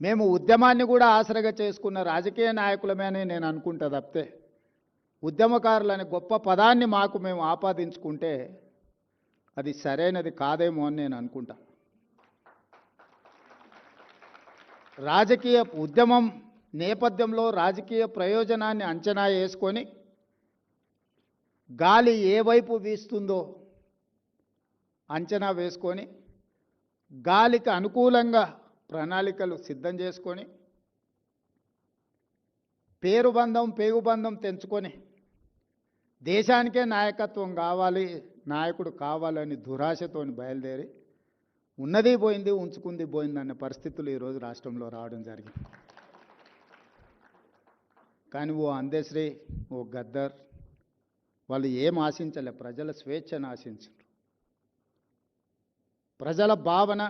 మేము ఉద్యమాన్ని కూడా ఆసరగా చేసుకున్న రాజకీయ నాయకులమేనే నేను అనుకుంటా తప్పితే. ఉద్యమకారులనే గొప్ప పదాన్ని మాకు మేము ఆపాదించుకుంటే అది సరైనది కాదేమో అని నేను అనుకుంటా. రాజకీయ ఉద్యమం నేపథ్యంలో రాజకీయ ప్రయోజనాన్ని అంచనా వేసుకొని గాలి ఏ వైపు వీస్తుందో అంచనా వేసుకొని గాలికి అనుకూలంగా ప్రణాళికలు సిద్ధం చేసుకొని పేరు బంధం తెంచుకొని దేశానికే నాయకత్వం కావాలి నాయకుడు కావాలని దురాశతోని బయలుదేరి ఉన్నది పోయింది ఉంచుకుంది పోయింది అనే పరిస్థితులు ఈరోజు రాష్ట్రంలో రావడం జరిగింది. కానీ ఓ అందశ్రీ ఓ గద్దర్ వాళ్ళు ఏం ఆశించలే ప్రజల స్వేచ్ఛను ఆశించారు. ప్రజల భావన